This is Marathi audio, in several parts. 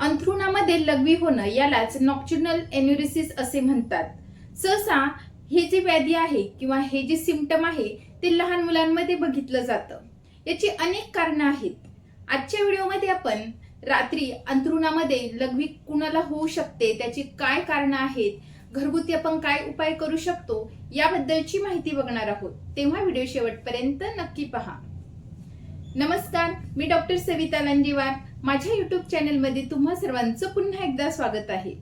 अंथरुणामध्ये लघवी होणं यालाच नॉक्च्युनल एन्युरिसिस असे म्हणतात. सहसा हे जे व्याधी आहे किंवा हे जे सिमटम आहे ते लहान मुलांमध्ये बघितलं जातं. याची अनेक कारणं आहेत. आजच्या व्हिडिओमध्ये आपण रात्री अंथरुणामध्ये लघवी कुणाला होऊ शकते त्याची काय कारणं आहेत घरगुती आपण काय उपाय करू शकतो याबद्दलची माहिती बघणार आहोत. तेव्हा व्हिडिओ शेवटपर्यंत नक्की पहा. नमस्कार मी डॉक्टर सविता लंजीवार माझ्या युट्यूब चॅनलमध्ये तुम्हा सर्वांचं पुन्हा एकदा स्वागत आहे.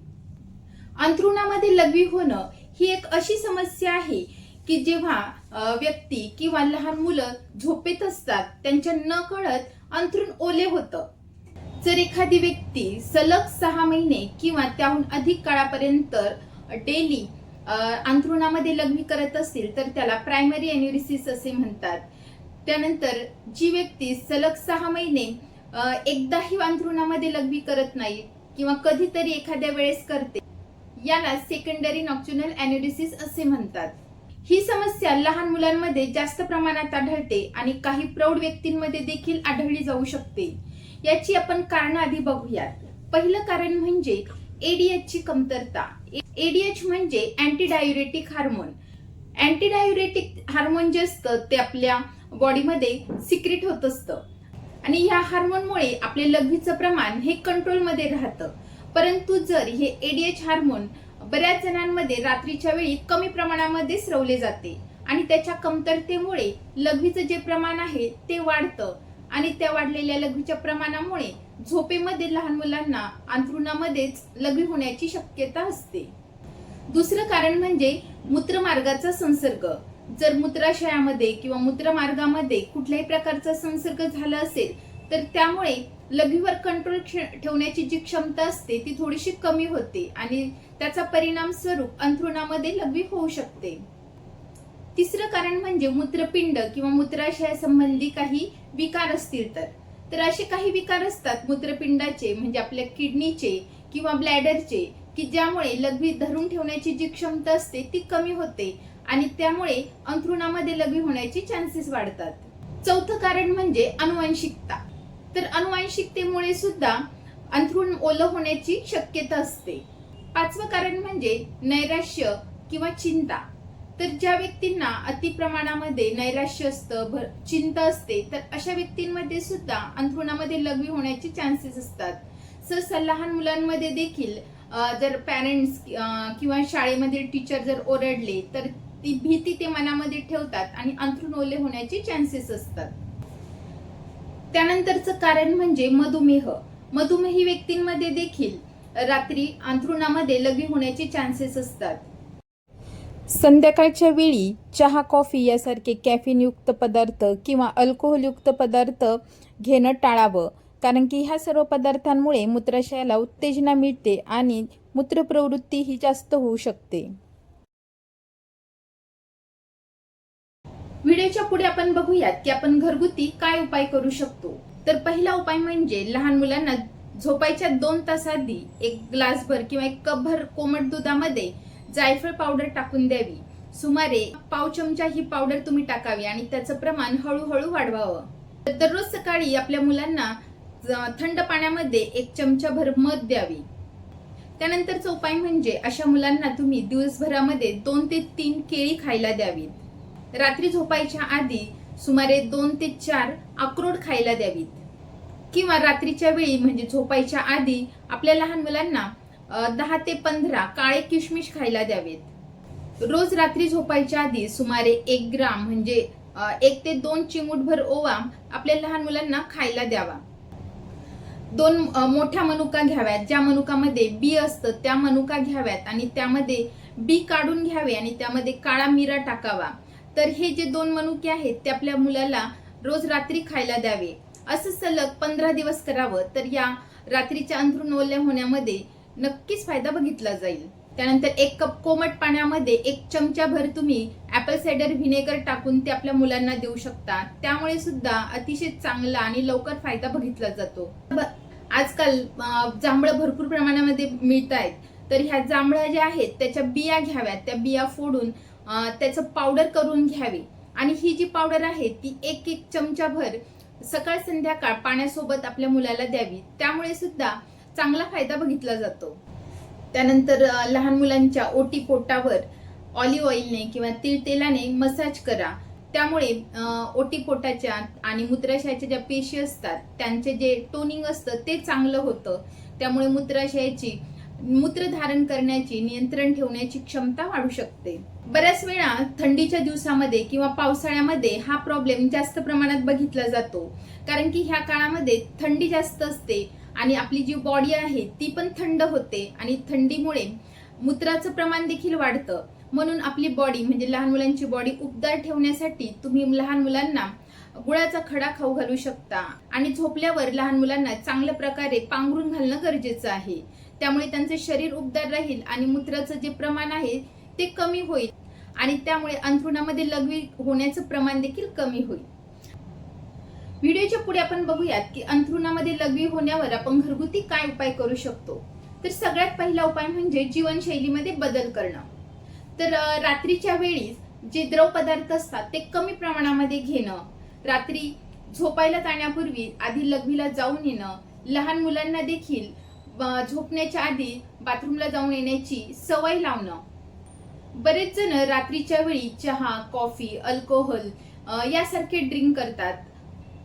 अंथरुणामध्ये लघवी होणं ही एक अशी समस्या आहे की जेव्हा व्यक्ती किंवा लहान मुलं झोपेत असतात त्यांच्या न कळत अंथरुण ओले होतं. जर एखादी व्यक्ती सलग सहा महिने किंवा त्याहून अधिक काळापर्यंत डेली अंथरुणामध्ये लघवी करत असेल तर त्याला प्रायमरी एन्युरिसिस असे म्हणतात. त्यानंतर जी व्यक्ती सलग सहा महिने एकदाही अंथरुणामध्ये लघवी करत नाही किंवा कधीतरी एखाद्या वेळेस करते. याला सेकंडरी नॉक्च्युनल अॅन्युरिसिस असे म्हणतात. ही समस्या लहान मुलांमध्ये जास्त प्रमाणात आढळते आणि काही प्रौढ व्यक्तींमध्ये देखील आढळली जाऊ शकते. याची आपण कारण आधी बघूयात. पहिलं कारण म्हणजे एडीएच ची कमतरता. एडीएच म्हणजे anti diuretic hormone anti diuretic hormone जे असतं ते आपल्या बॉडीमध्ये सिक्रेट होत असतं. आणि ह्या हार्मोनमुळे आपले लघवीचं प्रमाण हे कंट्रोलमध्ये राहतं. परंतु जर हे एडीएच हार्मोन बऱ्याच जणांमध्ये रात्रीच्या वेळी कमी प्रमाणामध्ये स्रवले जाते आणि त्याच्या कमतरतेमुळे लघवीचं जे प्रमाण आहे ते वाढतं आणि त्या वाढलेल्या लघवीच्या प्रमाणामुळे झोपेमध्ये लहान मुलांना अंथरुणामध्येच लघवी होण्याची शक्यता असते. दुसरं कारण म्हणजे मूत्रमार्गाचा संसर्ग. जर मूत्राशयामध्ये किंवा मूत्रमार्गामध्ये कुठल्याही प्रकारचा संसर्ग झाला असेल तर त्यामुळे लघवीवर कंट्रोल ठेवण्याची जी क्षमता असते ती थोडीशी कमी होते आणि त्याचा परिणाम स्वरूप अंथरुणामध्ये लघवी होऊ शकते. तिसरं कारण म्हणजे मूत्रपिंड किंवा मूत्राशया संबंधी काही विकार असतील तर. तर असे काही विकार असतात मूत्रपिंडाचे म्हणजे आपल्या किडनीचे किंवा ब्लॅडरचे की ज्यामुळे लघवी धरून ठेवण्याची जी क्षमता असते ती कमी होते. आणि त्यामुळे अंथरुणामध्ये लघवी होण्याची चान्सेस वाढतात. चौथं कारण म्हणजे अनुवांशिकता. तर अनुवांशिकतेमुळे सुद्धा अंथरुण ओलं होण्याची शक्यता असते. पाचवं कारण म्हणजे नैराश्य किंवा चिंता. तर ज्या व्यक्तींना अति प्रमाणामध्ये नैराश्य असतं भर- चिंता असते तर अशा व्यक्तींमध्ये सुद्धा अंथरुणामध्ये लघवी होण्याचे चान्सेस असतात. सहसा लहान मुलांमध्ये देखील जर पॅरेंट्स किंवा शाळेमधील टीचर जर ओरडले तर ती भीती ते मनामध्ये ठेवतात आणि अंथरुण ओले होण्याचे चान्सेस असतात. त्यानंतरचं कारण म्हणजे मधुमेह. मधुमेही व्यक्तींमध्ये देखील रात्री अंथरुणामध्ये लघवी होण्याचे चान्सेस असतात. संध्याकाळच्या वेळी चहा कॉफी यासारखे कॅफिनयुक्त पदार्थ किंवा अल्कोहोलयुक्त पदार्थ घेणं टाळावं कारण की ह्या सर्व पदार्थांमुळे मूत्राशयाला उत्तेजना मिळते आणि मूत्रप्रवृत्ती ही जास्त होऊ शकते. व्हिडिओच्या पुढे आपण बघूयात की आपण घरगुती काय उपाय करू शकतो. तर पहिला उपाय म्हणजे लहान मुलांना झोपायच्या दोन तास आधी एक ग्लासभर किंवा एक कपभर कोमट दुधामध्ये जायफळ पावडर टाकून द्यावी. सुमारे पाव चमचा ही पावडर तुम्ही टाकावी आणि त्याचं प्रमाण हळूहळू वाढवावं. तर दररोज सकाळी आपल्या मुलांना थंड पाण्यामध्ये एक चमचाभर मध द्यावी. त्यानंतरचा उपाय म्हणजे अशा मुलांना तुम्ही दिवसभरामध्ये दोन ते तीन केळी खायला द्यावीत. रात्री झोपायच्या आधी सुमारे दोन ते चार अक्रोड खायला द्यावीत. किंवा रात्रीच्या वेळी म्हणजे झोपायच्या आधी आपल्या लहान मुलांना दहा ते पंधरा काळे किशमिश खायला द्यावेत. रोज रात्री झोपायच्या आधी सुमारे एक ग्राम म्हणजे एक ते दोन चिमूटभर ओवा आपल्या लहान मुलांना खायला द्यावा. दोन मोठ्या मनुका घ्याव्यात ज्या मनुकामध्ये बी असतं त्या मनुका घ्याव्यात आणि त्यामध्ये बी काढून घ्यावे आणि त्यामध्ये काळा मिरा टाकावा. तर हे जे दोन मनुके आहेत ते आपल्या मुलाला रोज रात्री खायला द्यावे. असं सलग पंधरा दिवस करावं तर या रात्रीच्या अंथरून ओल्या होण्यामध्ये नक्कीच फायदा बघितला जाईल. त्यानंतर एक कप कोमट पाण्यामध्ये एक चमचाभर तुम्ही ऍपल सायडर व्हिनेगर टाकून ते आपल्या मुलांना देऊ शकता. त्यामुळे सुद्धा अतिशय चांगला आणि लवकर फायदा बघितला जातो. आजकाल जांभळं भरपूर प्रमाणामध्ये मिळत आहेत तर ह्या जांभळ्या ज्या आहेत त्याच्या बिया घ्याव्यात. त्या बिया फोडून त्याचं पावडर करून घ्यावी. आणि ही जी पावडर आहे ती एक एक चमचाभर सकाळ संध्याकाळ पाण्यासोबत आपल्या मुलाला द्यावी. त्यामुळे सुद्धा चांगला फायदा बघितला जातो. त्यानंतर लहान मुलांच्या ओटी पोटावर ऑलिव्ह ऑइलने किंवा तीळ तेलाने मसाज करा. त्यामुळे ओटी पोटाच्या आणि मूत्राशयाच्या ज्या पेशी असतात त्यांचे जे टोनिंग असतं ते चांगलं होतं. त्यामुळे मूत्राशयाची मूत्र धारण करण्याची नियंत्रण ठेवण्याची क्षमता वाढू शकते. बऱ्याच वेळा थंडीच्या दिवसामध्ये किंवा पावसाळ्यामध्ये हा प्रॉब्लेम जास्त प्रमाणात बघितला जातो. कारण की ह्या काळामध्ये थंडी जास्त असते आणि आपली जी बॉडी आहे ती पण थंड होते आणि थंडीमुळे मूत्राचं प्रमाण देखील वाढतं. म्हणून आपली बॉडी म्हणजे लहान मुलांची बॉडी उबदार ठेवण्यासाठी तुम्ही लहान मुलांना गुळाचा खडा खाऊ घालू शकता. आणि झोपल्यावर लहान मुलांना चांगल्या प्रकारे पांघरून घालणं गरजेचं आहे. त्यामुळे त्यांचे शरीर उबदार राहील आणि मूत्राचं जे प्रमाण आहे ते कमी होईल. आणि त्यामुळे अंथरुणामध्ये लघवी होण्याचं प्रमाण देखील कमी होईल. व्हिडिओच्या पुढे आपण बघूयात की अंथरुणामध्ये लघवी होण्यावर आपण घरगुती काय उपाय करू शकतो? तर सगळ्यात पहिला उपाय म्हणजे जीवनशैलीमध्ये बदल करणं. तर रात्रीच्या वेळी जे द्रव पदार्थ असतात ते कमी प्रमाणामध्ये घेणं रात्री झोपायला जाण्यापूर्वी आधी लघवीला जाऊन येणं लहान मुलांना देखील झोपण्याच्या आधी बाथरूमला जाऊन येण्याची सवय लावणं. बरेच जण रात्रीच्या वेळी चहा कॉफी अल्कोहोल यासारखे ड्रिंक करतात.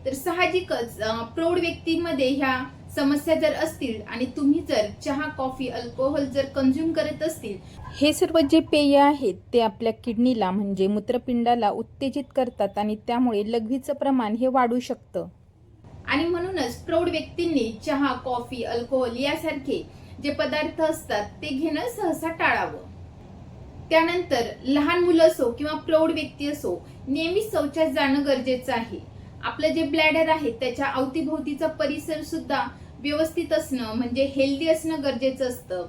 तर साहजिकच प्रौढ व्यक्तींमध्ये ह्या समस्या जर असतील आणि तुम्ही जर चहा कॉफी अल्कोहोल जर कंझ्युम करत असतील. हे सर्व जे पेय आहेत ते आपल्या किडनीला म्हणजे मूत्रपिंडाला उत्तेजित करतात आणि त्यामुळे लघवीचं प्रमाण हे वाढू शकतं. आणि म्हणूनच प्रौढ व्यक्तींनी चहा कॉफी अल्कोहोल यासारखे जे पदार्थ असतात ते घेणं सहसा टाळावं. त्यानंतर लहान मुलं असो किंवा प्रौढ व्यक्ती असो नेहमी शौचास जाणं गरजेचं आहे. आपलं जे ब्लॅडर आहे त्याच्या अवतीभोवतीचा परिसर सुद्धा व्यवस्थित असणं म्हणजे हेल्दी असणं गरजेचं असतं.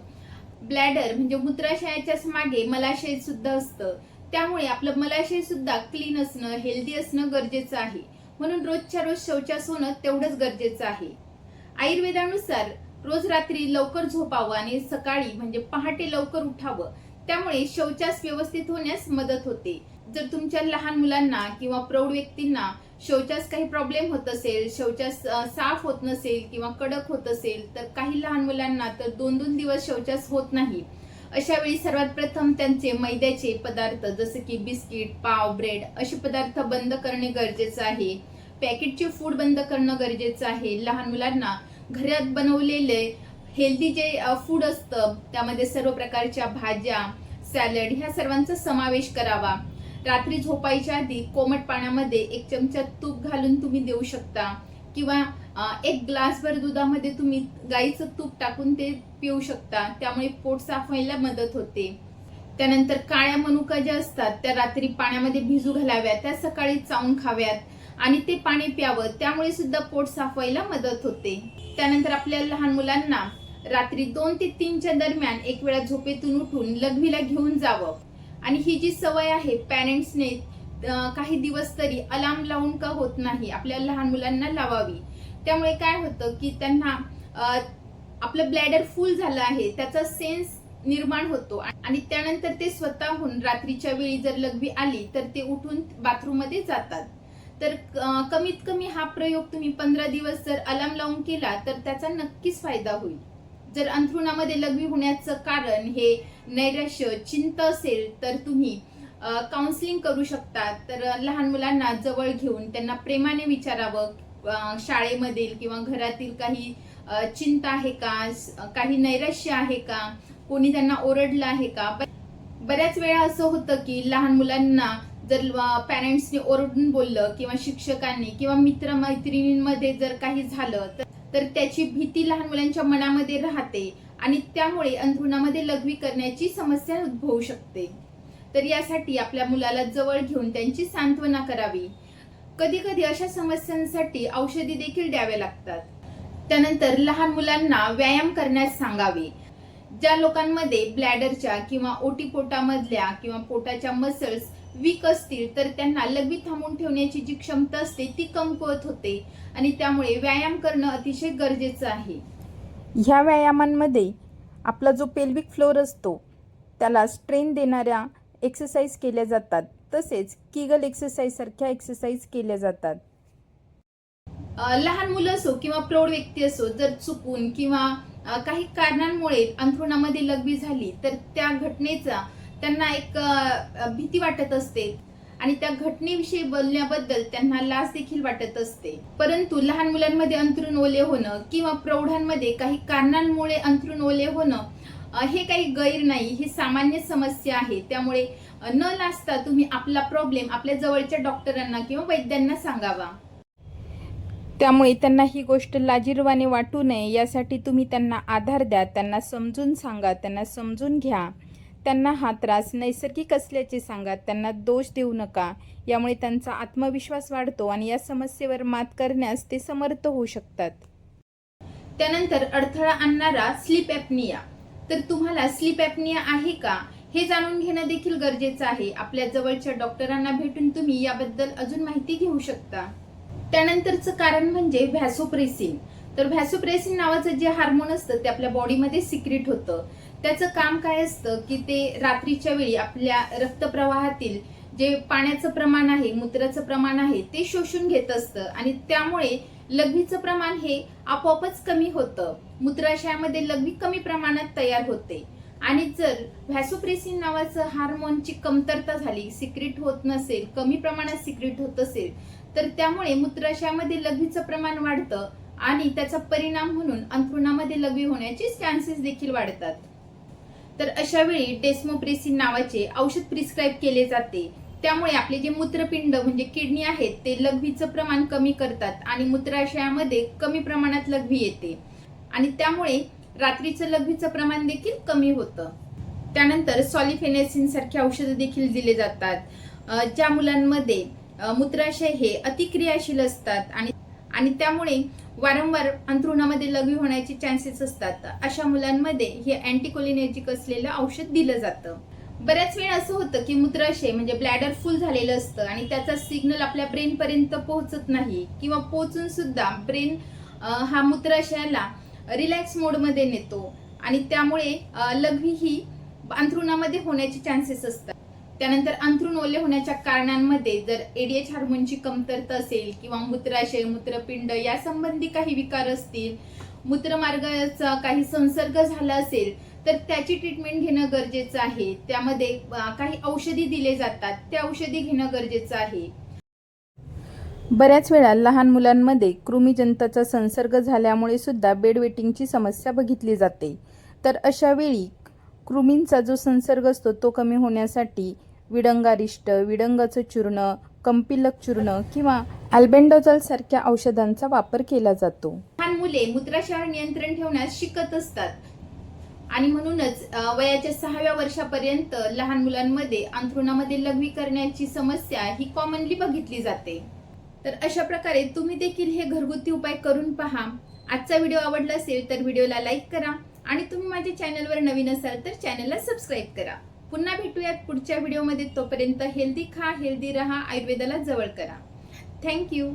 ब्लॅडर म्हणजे मूत्राशयाच्याच मागे मलाशय सुद्धा असतं. त्यामुळे आपलं मलाशय सुद्धा क्लीन असणं हेल्दी असणं गरजेचं आहे. म्हणून रोजच्या रोज शौचास होणं तेवढंच गरजेचं आहे. आयुर्वेदानुसार रोज रात्री लवकर झोपावं आणि सकाळी म्हणजे पहाटे लवकर उठावं त्यामुळे शौचास व्यवस्थित होण्यास मदत होते. जर तुमच्या लहान मुलांना किंवा प्रौढ व्यक्तींना शौचास काही प्रॉब्लेम होत असेल शौचास साफ होत नसेल किंवा कडक होत असेल तर काही लहान मुलांना तर दोन दोन दिवस शौचास होत नाही. अशा वेळी सर्वात प्रथम त्यांचे मैद्याचे पदार्थ जसे की बिस्किट पाव ब्रेड असे पदार्थ बंद करणे गरजेचं आहे. पॅकेटचे फूड बंद करणं गरजेचं आहे. लहान मुलांना घरात बनवलेले हेल्दी जे फूड असतं त्यामध्ये सर्व प्रकारच्या भाज्या सॅलड ह्या सर्वांचा समावेश करावा. रात्री झोपायच्या आधी कोमट पाण्यामध्ये एक चमचा तूप घालून तुम्ही देऊ शकता किंवा एक ग्लासभर दुधामध्ये तुम्ही गाईचं तूप टाकून ते पिऊ शकता. त्यामुळे पोट साफ व्हायला मदत होते. त्यानंतर काळ्या मनुका ज्या असतात त्या रात्री पाण्यामध्ये भिजू घालाव्यात त्या सकाळी चावून खाव्यात आणि ते पाणी प्यावं त्यामुळे सुद्धा पोट साफ व्हायला मदत होते. त्यानंतर आपल्या लहान मुलांना रात्री दोन ते तीनच्या दरम्यान एक वेळा झोपेतून उठून लघवीला घेऊन जावं. आणि ही जी सवय आहे पॅरेंट्सने काही दिवस तरी अलार्म लावून का होत नाही आपल्या लहान मुलांना लावावी. त्यामुळे काय होतं की त्यांना आपलं ब्लॅडर फुल झालं आहे त्याचा सेन्स निर्माण होतो. आणि त्यानंतर ते स्वतःहून रात्रीच्या वेळी जर लघवी आली तर ते उठून बाथरूममध्ये जातात. तर कमीत कमी हा प्रयोग तुम्ही पंधरा दिवस जर अलार्म लावून केला तर त्याचा नक्कीच फायदा होईल. जर अंथरुणामध्ये लघवी होण्याचं कारण हे नैराश्य चिंता असेल तर तुम्ही काउन्सिलिंग करू शकता. तर लहान मुलांना जवळ घेऊन त्यांना प्रेमाने विचारावं शाळेमधील किंवा घरातील काही चिंता आहे का? काही नैराश्य आहे का? कोणी त्यांना ओरडलं आहे का? बऱ्याच वेळा असं होतं की लहान मुलांना जर पॅरेंट्सनी ओरडून बोललं किंवा शिक्षकांनी किंवा मित्र मैत्रिणींमध्ये जर काही झालं तर तर त्याची भीती लहान मुलांच्या मनामध्ये राहते आणि त्यामुळे अंथरुणामध्ये लघवी करण्याची समस्या उद्भवू शकते. तर यासाठी आपल्या मुलाला जवळ घेऊन त्यांची सांत्वना करावी. कधी कधी अशा समस्यांसाठी औषधी देखील द्यावे लागतात. त्यानंतर लहान मुलांना व्यायाम करण्यास सांगावे. ज्या लोकांमध्ये ब्लॅडरच्या किंवा ओटीपोटामधल्या किंवा पोटाच्या मसल्स वीक असतील तर त्यांना लघवी थांबून ठेवण्याची जी क्षमता असते ती कमकुवत होते आणि त्यामुळे व्यायाम करणं अतिशय गरजेचं आहे. ह्या व्यायामांमध्ये आपला जो पेल्विक फ्लोअर असतो त्याला स्ट्रेन देणाऱ्या एक्सरसाइज केल्या जातात. तसेच किगल एक्सरसाइज सारख्या एक्सरसाइज केल्या जातात. लहान मुलं असो किंवा प्रौढ व्यक्ती असो जर चुकून किंवा काही कारणांमुळे अंथरुणामध्ये लघवी झाली तर त्या घटनेचा त्यांना एक भीती वाटत असते. आणि त्या घटनेविषयी बोलण्याबद्दल त्यांना लाज देखील वाटत असते. परंतु लहान मुलांमध्ये अंथरूण ओले होणं किंवा प्रौढांमध्ये काही कारणांमुळे अंथरूण ओले होणं हे काही गैर नाही ही सामान्य समस्या आहे. त्यामुळे न लाजता तुम्ही आपला प्रॉब्लेम आपल्या जवळच्या डॉक्टरांना किंवा वैद्यांना सांगावा. त्यामुळे त्यांना ही गोष्ट लाजीरवाने वाटू नये यासाठी तुम्ही त्यांना आधार द्या त्यांना समजून सांगा त्यांना समजून घ्या. त्यांना हा त्रास नैसर्गिक असल्याचे सांगा त्यांना दोष देऊ नका. यामुळे त्यांचा आत्मविश्वास वाढतो आणि या समस्येवर मात करण्यास ते समर्थ होऊ शकतात. त्यानंतर अडथळा आणणारा स्लीप ॲपनिया तर तुम्हाला स्लीप ॲपनिया आहे का? हे जाणून घेणं देखील गरजेचं आहे. आपल्या जवळच्या डॉक्टरांना भेटून तुम्ही याबद्दल अजून माहिती घेऊ शकता. त्यानंतरचं कारण म्हणजे व्हॅसोप्रेसिन. तर व्हॅसोप्रेसिन नावाचं जे हार्मोन असतं ते आपल्या बॉडीमध्ये सिक्रेट होतं. त्याचं काम काय असतं की ते रात्रीच्या वेळी आपल्या रक्तप्रवाहातील जे पाण्याचं प्रमाण आहे मूत्राचं प्रमाण आहे ते शोषून घेत असतं. आणि त्यामुळे लघवीचं प्रमाण हे आपोआपच कमी होतं. मूत्राशयामध्ये लघवी कमी प्रमाणात तयार होते. आणि जर व्हॅसोप्रेसिन नावाचं हार्मोनची कमतरता झाली सिक्रेट होत नसेल कमी प्रमाणात सिक्रेट होत असेल तर त्यामुळे मूत्राशयामध्ये लघवीचं प्रमाण वाढतं आणि त्याचा परिणाम म्हणून अंथरुणामध्ये लघवी होण्याचे चान्सेस देखील वाढतात. तर अशा वेळी डेस्मोप्रेसिन नावाचे औषध प्रिस्क्राईब केले जाते. त्यामुळे आपले जे मूत्रपिंड म्हणजे किडनी आहेत ते लघवीचं प्रमाण कमी करतात आणि मूत्राशयामध्ये कमी प्रमाणात लघवी येते. आणि त्यामुळे रात्रीचं लघवीचं प्रमाण देखील कमी होतं. त्यानंतर सॉलिफेनेसिन सारखे औषधं देखील दिले जातात. ज्या मुलांमध्ये मूत्राशय हे अतिक्रियाशील असतात आणि आणि त्यामुळे वारंवार अंथरुणामध्ये लघवी होण्याचे चान्सेस असतात. अशा मुलांमध्ये हे अँटीकोलिनेजिक असलेलं औषध दिलं जातं. बऱ्याच वेळा असं होतं की मूत्राशय म्हणजे ब्लॅडर फुल झालेलं असतं आणि त्याचा सिग्नल आपल्या ब्रेनपर्यंत पोहोचत नाही किंवा पोहोचून सुद्धा ब्रेन हा मूत्राशयाला रिलॅक्स मोडमध्ये नेतो. आणि त्यामुळे लघवी ही अंथरुणामध्ये होण्याचे चान्सेस असतात. त्यानंतर अंथरुण ओले होण्याच्या कारणांमध्ये जर एडीएच हार्मोनची कमतरता असेल किंवा मूत्राशय मूत्रपिंड या संबंधी काही विकार असतील मूत्रमार्गाचा काही संसर्ग झाला असेल तर त्याची ट्रीटमेंट घेणं गरजेचं आहे. त्यामध्ये काही औषधी दिले जातात. त्या औषधी घेणं गरजेचं आहे. बऱ्याच वेळा लहान मुलांमध्ये कृमीजंताचा संसर्ग झाल्यामुळे सुद्धा बेडवेटिंगची समस्या बघितली जाते. तर अशा वेळी कृमींचा जो संसर्ग असतो तो कमी होण्यासाठी विडंगारिष्ट विडंगाचं चूर्ण कंपिलक चूर्ण किंवा अल्बेंडोजल सारख्या औषधांचा वापर केला जातो. लहान मुले मूत्राशयावर नियंत्रण ठेवण्यास शिकत असतात. आणि म्हणूनच वयाच्या सहाव्या वर्षापर्यंत लहान मुलांमध्ये अंथरुणामध्ये लघवी करण्याची समस्या ही कॉमनली बघितली जाते. तर अशा प्रकारे तुम्ही देखील हे घरगुती उपाय करून पहा. आजचा व्हिडिओ आवडला असेल तर व्हिडिओला लाईक करा आणि तुम्ही माझ्या चॅनलवर नवीन असाल तर चॅनलला सबस्क्राईब करा. पुन्हा भेटूयात पुढच्या व्हिडिओमध्ये. तोपर्यंत हेल्दी खा हेल्दी रहा आयुर्वेदाला जवळ करा. थँक्यू